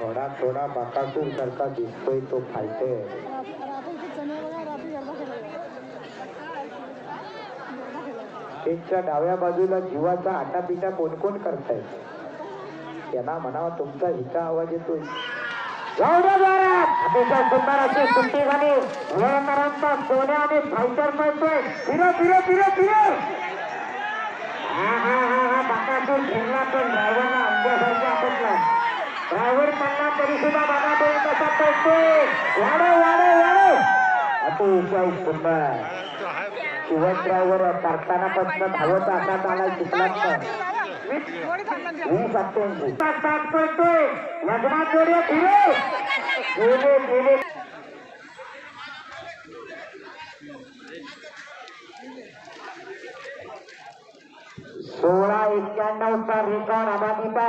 थोडा थोडा बकासूर सारखा दिसतोय तो फायटे त्यांच्या डाव्या बाजूला जीवाचा आटापिटा कोण कोण करताय? त्यांना म्हणावा तुमचा हिचा आवाज येतोय. जाऊ अतिशय सुंदर अशी सुट्टी झाली. सोन्या आणि फायटर पळतोय फिरो फिरो फिरो फिरो! हा हा हा हा बाकासूर खेळला पण ड्रायव्हरला अंगासारखा आपटला ड्रायव्हर पडला तरी सुद्धा बघा तो कसा पळतोय वाढव वाढव वाढव अतिशय सुंदर शिवण ड्रायव्हर करतानापासून धावत असा आला शिकलाच नाही वीस अठ्ठ्याऐंशी सात पळतोय लग्नात जोड्या फिरे गेले गेले सोळा एक्क्याण्णव चा रेकॉर्ड अबाधिता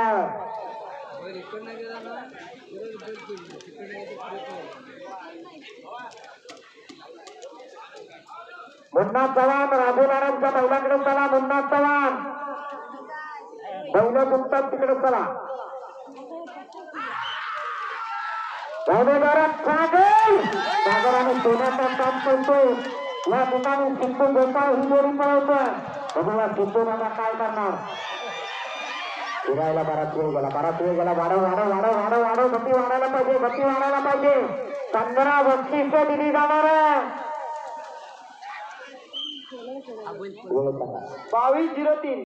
मुन्ना चव्हाण राजू नारायणच्या बैलाकडे चला मुन्ना चव्हाण. बैल तुमतात तिकडे चला. दारोदारात सागर. सागर आणि सोन्याचा काम करतोय या ठिकाणी सिंधू गोपाळ ही जोडी पळवतोय. बघूया सिद्धू दादा काय करणार? फिरायला बराच वेळ गेला बराच वेळ गेला वाढव वाढव वाढव वाढव वाढव गती वाढायला पाहिजे गती वाढायला पाहिजे. पंधरा बक्षीस दिली जाणार बावीस झिरो तीन.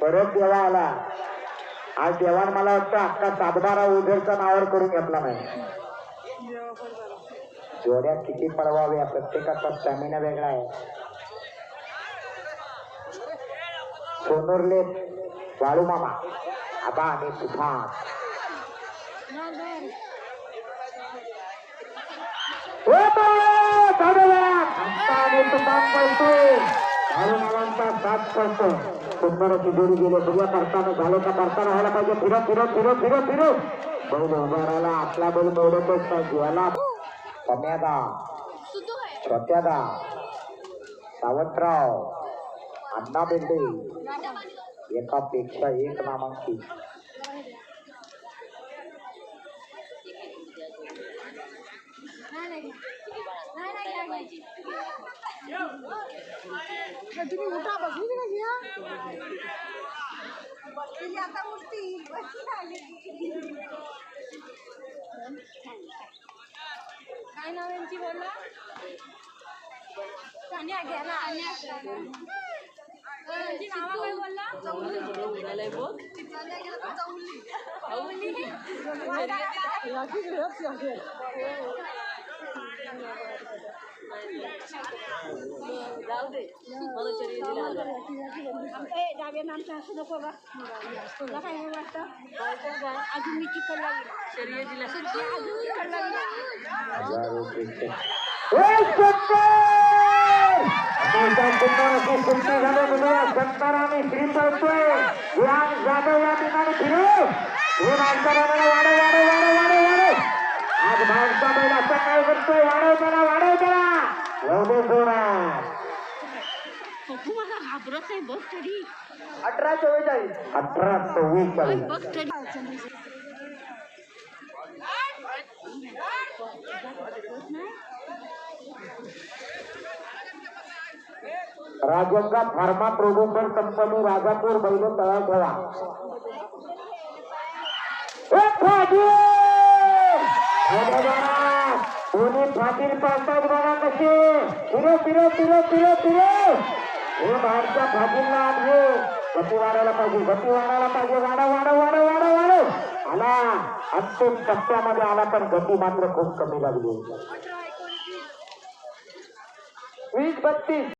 परत देवा आला. आज देवान मला वाटतं अख्खा सातबारा उझरचा नावावर करून घेतला नाही. जोड्या किती पळवाव्या प्रत्येकाचा स्टॅमिना वेगळा आहे सोनूरले बाळू मामा आबा आणि तुफान ओ बा! झालेला! आत्ता आणि तुफान पळतोय बाळू मामांचा साथ पळतो सुंदर अशी जोडी गेली बघूया करताना झालं का करताना व्हायला पाहिजे फिरो फिरो फिरो फिरो फिरो बैल उभा राहिला आपला बैल दौडतच नाही जीवाला सम्यादा छोट्यादा सावंतराव अण्णा बेंडे एकापेक्षा एक नामांकित तुम्ही उठा बसली की नाही आता उठती काय नाव यांची बोलला? सानिया घ्या ना. यांची नाव काय बोलला? चौली राखी खेळत राखी. ए जागे आमच्या असं नको बा. तुला काय नाही वाटतं? अजून मी चिकन लागली अजून चिकन लागली हजारो श्री जाधव या ठिकाणी फिरू हे वाढव वाढव वाढव वाढव वाढव वाढव आज बैल असं काय करतोय वाढव त्याला वाढव त्याला एवढे जोरात अठरा चव्वेचाळीस. अठरा चव्वेचाळीस राजंगा फार्मा प्रोड्युसर कंपनी राजापूर बैल तयार ठेवा. कोणी फाटील पाहतात बघा कसे फिरो फिरो फिरो फिरो फिरो! हे बाहेरच्या फाटीलला आणले गती वाढायला पाहिजे गती वाढायला पाहिजे. वाढा वाढा वाढा वाढा वाढव! आला. अंतिम टप्प्यामध्ये आला पण गती मात्र खूप कमी लागली. वीस बत्तीस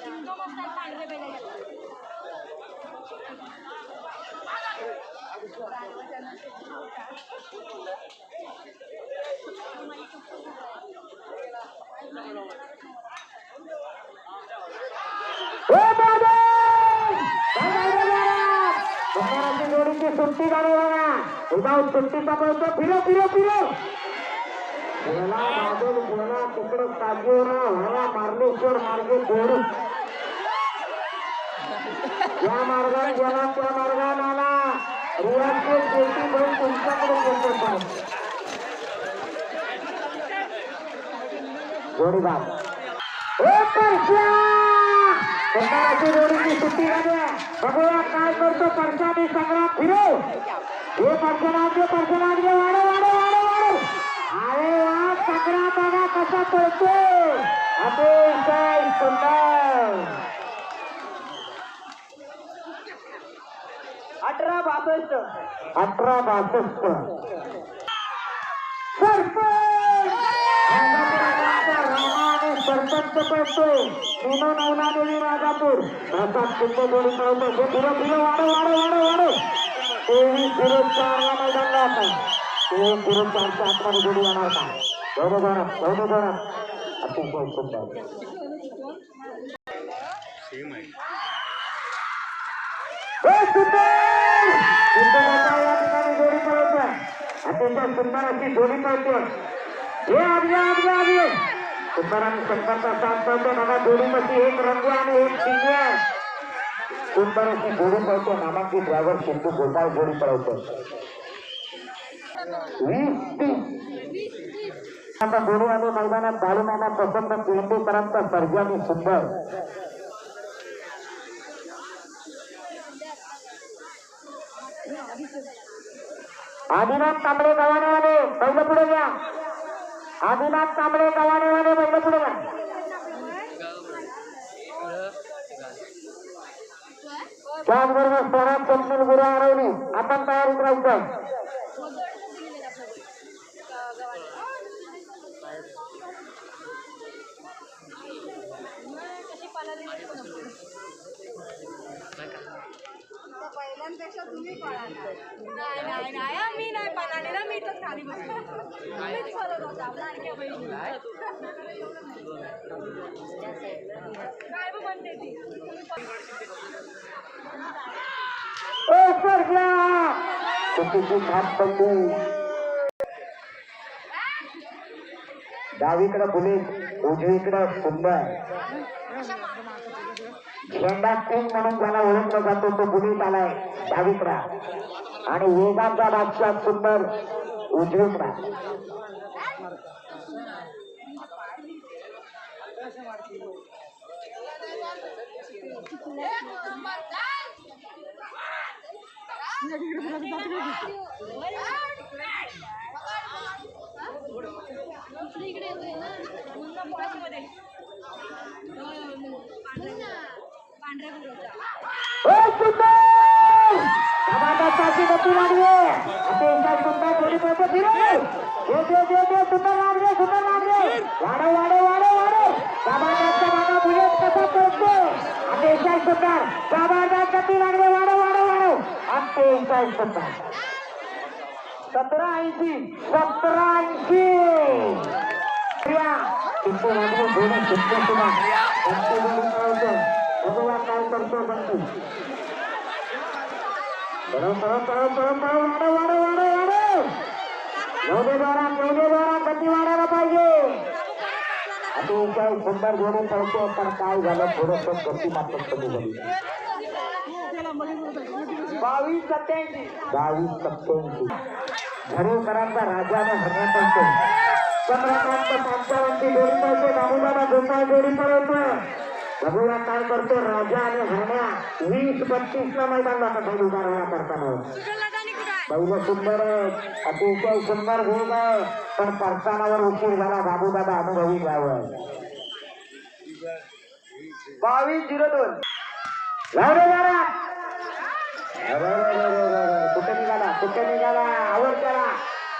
ए, बाबा! बाबा, बाबा! बंगाराची जोडीची सुंदर सुट्टी झाली बघा उदाव सुट्टीचा पळतो फिरो फिरो फिरो गेला बादल गेला तिकडे काजीवरा हरा मार्लेश्वर मार्गे दोडू या मार्गाने गेला त्या मार्गाने आला रियाजचे शेवटी बैल तुमच्याकडे येतो पण. जोडी बाद संघाची जोडीची सुट्टी झाली बघूया काय करतो परशाने संग्राम फिरो हे परशनाचे परशनाचे वाढ वाढ वाढव वाढव अरे वा संग्राम बघा कसा पळतो अतिशय सुंदर अठरा बासष्ट अठरा बासष्ट सरपंच पळतोय मीनो नवनादेवी राजापूर प्रसाद पिंड जोडी पळतो हे फिरो फिरो वाढव वाढव वाढव वाढव तेवीस झिरो चारला मैदानला आता तेवीस झिरो चारच्या आतमध्ये जोडी येणार का एवढं जोरात एवढं जोरात अतिशय सुंदर हे सुंदर! सुंदराचा या ठिकाणी जोडी पळतोय अतिशय सुंदर अशी जोडी पळतोय हे आजगे आजगे आजगे सुंदराने संपर्काचा साथ पळतो बघा जोडीमध्ये एक रंग आणि एक शिंगे आहे. सुंदर अशी जोडी पळतो नामांकित ड्रायव्हर सिंधू गोपाळ जोडी पळवतो वीस तीस आता जोडी आले मैदानात बाळूमामा पसंत पेंडूकरांचा आदिनाथ तांबडे गव्हाणेवाले पहिलं पुढे घ्या आदिनाथ तांबडे गव्हाणेवाले पहिलं पुढे घ्या त्याचबरोबर स्वराज कंपनी गुरु हरवली आपण तयारीत राहायचं पहिल्यांपेक्षा तुम्ही नाही नाही नाही. हा, मी नाही पळाले ना मी तर खाली बसले. होता लाडक्या बहिणी काय? बी म्हणते ती? डावीकडे बुलेट उजवीकडे सुंदर झेंडा किंग म्हणून ज्याला ओळखला जातो तो बुलेट आलाय डावीकडा आणि वेगाचा बादशाह सुंदर उजवीकडा पांढऱ्या सतरा ऐंशी सतरा ऐंशी. प्रिया तिथे लागले जोडी सुंदर सुद्धा बंटी जोडी पळतो बघूया काय करतो वाढव वाढव वाढव वाढव. गती वाढायला पाहिजे. पळतो पण काय झालं थोडस गती मात्र कमी झाली. बावीस सत्याऐंशी. बावीस सत्याऐंशी. राजाने हरण पडतो चंद्रकांत पंचावंती जोडी पळतो दामोदारा गोपाळ जोडी पळवतो. बघूया काय करतो राजा आणि हरण्या वीस बत्तीस ला मैदान जातात बैल उभारण्या करताना. पहिलं सुंदर अतिशय सुंदर वेग पण परतानावर उशीर झाला. बाबूदादा अनुभवी ड्रायव्हर. बावीस झिरो दोन. लावले जरा. अरे, कुठे निघाला? कुठे निघाला? आवड करा.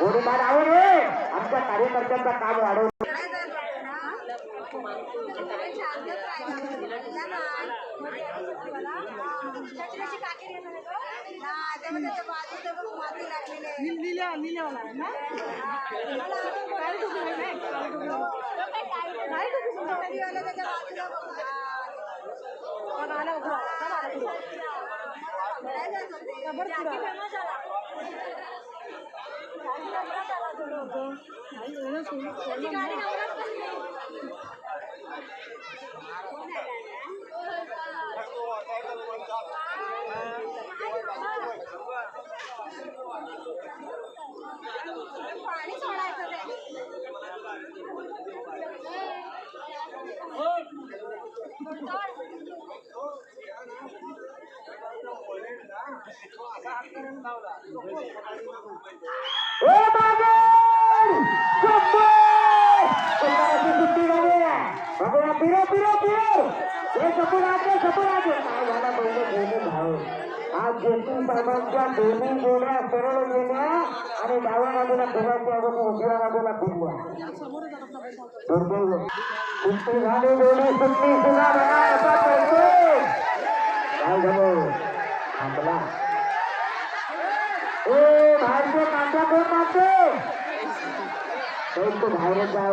गोडी बाद आवड आमच्या कार्यकर्त्यांचं काम वाढव लिहिल्या लिहिल्यावाला आहे ना पण आला उभा, चला आला पुढे. रबर पुरा. पाणी सोडायचं ते. पिरो पिरो पिरो! हे शंभर आले, शंभर आले. काय झालं पहिलं दोन्ही भाऊ. आज जेठी बाबांच्या दोन्ही जोड्या सरळ गेल्या आणि डाव्या बाजूला फिरायच्या अगोदर उजव्या बाजूला फिरल्या समोरच आता सगळं दुर्दैव सुट्टी झाली दोन्ही सुट्टी सुद्धा बघा असा पडतो काय झालं? थांबला. ए भारतीय कांदा कोण मागतो तो बाहेरच जाय